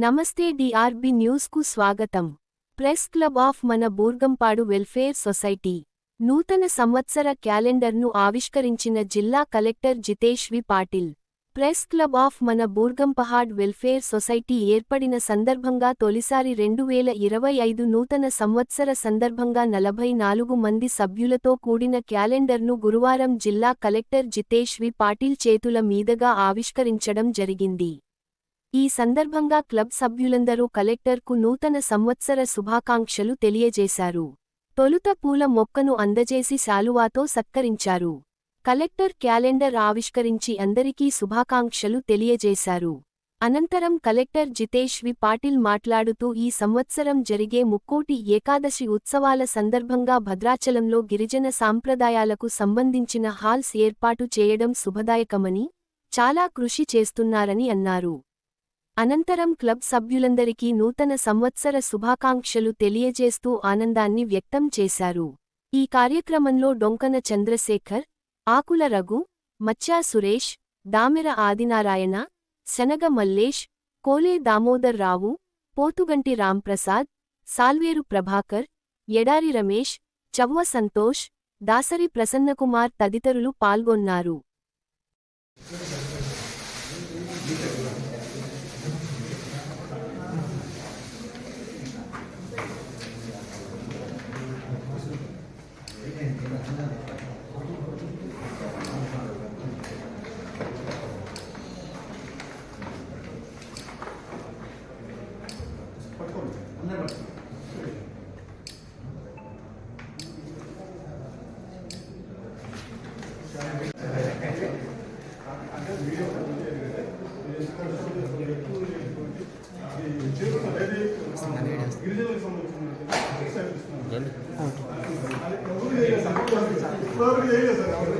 నమస్తే డిఆర్బి న్యూస్కు స్వాగతం. ప్రెస్ క్లబ్ ఆఫ్ మన బూర్గంపాడు వెల్ఫేర్ సొసైటీ నూతన సంవత్సర క్యాలెండర్ను ఆవిష్కరించిన జిల్లా collector Jitesh V. Patil. Press club of మన బూర్గంపహాడ్ వెల్ఫేర్ సొసైటీ ఏర్పడిన సందర్భంగా తొలిసారి రెండు వేల ఇరవై ఐదు నూతన సంవత్సర సందర్భంగా నలభై నాలుగు మంది సభ్యులతో కూడిన క్యాలెండర్ను గురువారం జిల్లా కలెక్టర్ జితేష్ వి. పాటిల్ చేతుల మీదుగా ఆవిష్కరించడం జరిగింది. ఈ సందర్భంగా క్లబ్ సభ్యులందరూ కలెక్టర్కు నూతన సంవత్సర శుభాకాంక్షలు తెలియజేశారు. తొలుత పూల మొక్కను అందజేసి శాలువాతో సత్కరించారు. కలెక్టర్ క్యాలెండర్ ఆవిష్కరించి అందరికీ శుభాకాంక్షలు తెలియజేశారు. అనంతరం కలెక్టర్ జితేష్ వి పాటిల్ మాట్లాడుతూ ఈ సంవత్సరం జరిగే ముక్కోటి ఏకాదశి ఉత్సవాల సందర్భంగా భద్రాచలంలో గిరిజన సాంప్రదాయాలకు సంబంధించిన హాల్స్ ఏర్పాటు చేయడం శుభదాయకమని చాలా కృషి చేస్తున్నారని అన్నారు. అనంతరం క్లబ్ సభ్యులందరికీ నూతన సంవత్సర శుభాకాంక్షలు తెలియజేస్తూ ఆనందాన్ని వ్యక్తం చేశారు. ఈ కార్యక్రమంలో డొంకన చంద్రశేఖర్ ఆకుల రఘు మచ్చా సురేష్ దామెర ఆదినారాయణ శనగ మల్లేష్ కోలే దామోదర్ రావు పోతుగంటి రాంప్రసాద్ సాల్వేరు ప్రభాకర్ ఎడారి రమేష్ చవ్వ సంతోష్ దాసరి ప్రసన్నకుమార్ తదితరులు పాల్గొన్నారు. రండి ఎవరికి చేయలేదు సార్ ఎవరికి.